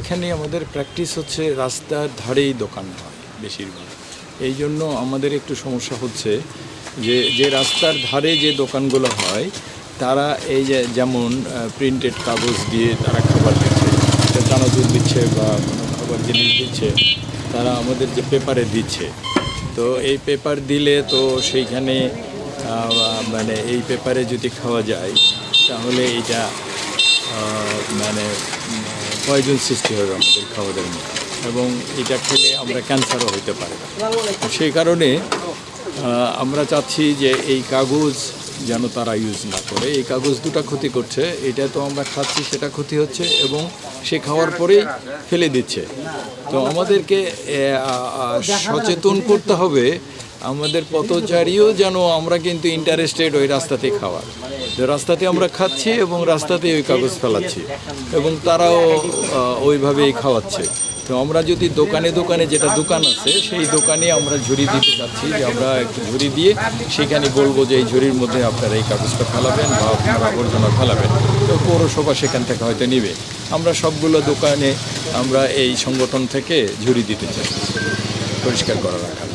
এখানে আমাদের প্র্যাকটিস হচ্ছে রাস্তার ধারেই দোকান হয় বেশিরভাগ। এই জন্য আমাদের একটু সমস্যা হচ্ছে যে যে রাস্তার ধারে যে দোকানগুলো হয়, তারা এই যে যেমন প্রিন্টেড কাগজ দিয়ে তারা খাবার দিচ্ছে একটা চানাচুর দিচ্ছে বা কোনো খাবার জিনিস দিচ্ছে, তারা আমাদের যে পেপারে দিচ্ছে। তো এই পেপার দিলে তো সেইখানে মানে এই পেপারে যদি খাওয়া যায়, তাহলে এটা মানে পয়জন সৃষ্টি হবে আমাদের খাবারের মধ্যে? এবং এটা খেলে আমরা ক্যান্সারও হতে পারে। সেই কারণে আমরা চাচ্ছি যে এই কাগজ যেন তারা ইউজ না করে। এই কাগজ দুটো ক্ষতি করছে। এটা তো আমরা খাচ্ছি, সেটা ক্ষতি হচ্ছে এবং সে খাওয়ার পরেই ফেলে দিচ্ছে। তো আমাদেরকে সচেতন করতে হবে আমাদের পথচারীও যেন আমরা কিন্তু ইন্টারেস্টেড ওই রাস্তাতে খাওয়ার। রাস্তাতে আমরা খাচ্ছি এবং রাস্তাতে ওই কাগজ ফেলাচ্ছি এবং তারাও ওইভাবেই খাওয়াচ্ছে। তো আমরা যদি দোকানে দোকানে যেটা দোকান আছে, সেই দোকানে আমরা ঝুড়ি দিতে চাচ্ছি যে আমরা একটু ঝুড়ি দিয়ে সেখানে বলব যে এই ঝুড়ির মধ্যে আপনারা এই কাগজটা ফেলাবেন বা আপনারা আবর্জনা ফেলাবেন। তো পৌরসভা সেখান থেকে হয়তো নিবে। আমরা সবগুলো দোকানে আমরা এই সংগঠন থেকে ঝুড়ি দিতে চাই পরিষ্কার করা রাখার